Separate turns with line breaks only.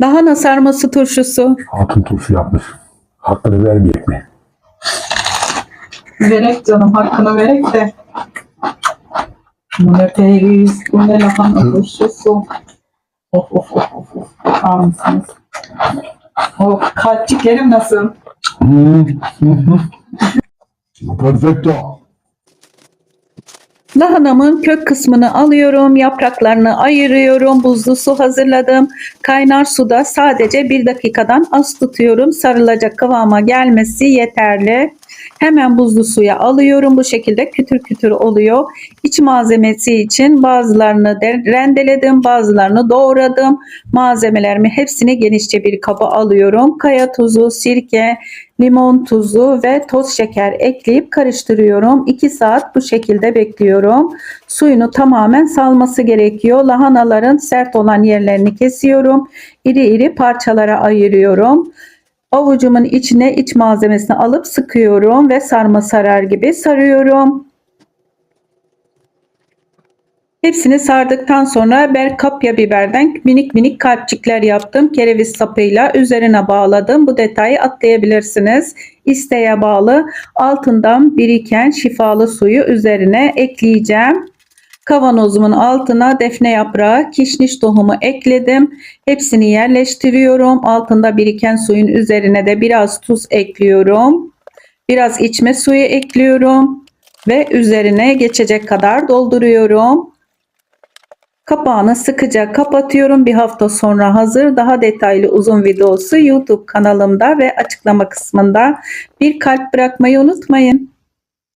Lahana sarması turşusu.
Hatun turşu yapmış. Hakkını vermeyecek mi?
Verek canım hakkını verek de. Bu ne periz, bu ne lahana turşusu. Of of of of of. Bakar mısınız? Of kalpçiklerim nasıl?
Perfecto.
Lahanamın kök kısmını alıyorum, yapraklarını ayırıyorum, buzlu su hazırladım. Kaynar suda sadece bir dakikadan az tutuyorum. Sarılacak kıvama gelmesi yeterli. Hemen buzlu suya alıyorum. Bu şekilde kütür kütür oluyor. İç malzemesi için bazılarını de rendeledim, bazılarını doğradım. Malzemelerimi hepsini genişçe bir kaba alıyorum. Kaya tuzu, sirke, limon tuzu ve toz şeker ekleyip karıştırıyorum. 2 saat bu şekilde bekliyorum. Suyunu tamamen salması gerekiyor. Lahanaların sert olan yerlerini kesiyorum. İri iri parçalara ayırıyorum. Avucumun içine iç malzemesini alıp sıkıyorum ve sarma sarar gibi sarıyorum. Hepsini sardıktan sonra ben kapya biberden minik minik kalpçikler yaptım. Kereviz sapıyla üzerine bağladım. Bu detayı atlayabilirsiniz. İsteğe bağlı. Altından biriken şifalı suyu üzerine ekleyeceğim. Kavanozumun altına defne yaprağı, kişniş tohumu ekledim. Hepsini yerleştiriyorum. Altında biriken suyun üzerine de biraz tuz ekliyorum. Biraz içme suyu ekliyorum ve üzerine geçecek kadar dolduruyorum. Kapağını sıkıca kapatıyorum. Bir hafta sonra hazır. Daha detaylı uzun videosu YouTube kanalımda ve açıklama kısmında bir kalp bırakmayı unutmayın.